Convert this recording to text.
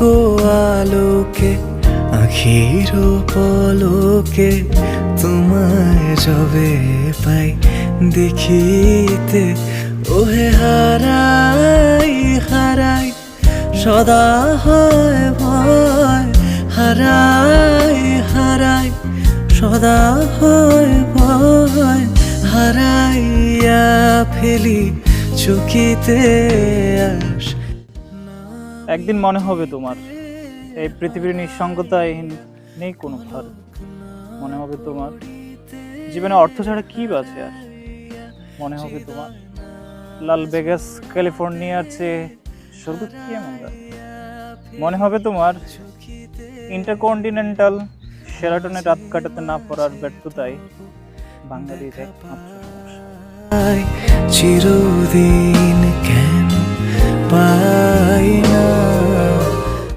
গো আলোকে, আখির পলকে। তোমায় যবে পাই দেখিতে, ওহে হারাই হারাই। সদা হয় ভয়, হারাই হারাই। সদা হয় ভয়, হারাইয়া ফেলি, চকিতে আস। একদিন মনে হবে তোমার। এই পৃথিবীর নিঃসঙ্গতায় নেই কোনো ভার মনে হবে তোমার। জীবনে অর্থ ছাড়া কি বাঁচে আর? মনে হবে তোমার। লাল বেগাস ক্যালিফোর্নিয়ার চেয়ে স্বর্গ কি এমন মনে হবে তোমার, ইন্টারকন্টিনেন্টাল সেরাটনে রাত কাটাতে না পারার ব্যর্থতায় বাঙালির একমাত্র চিরদিন কেন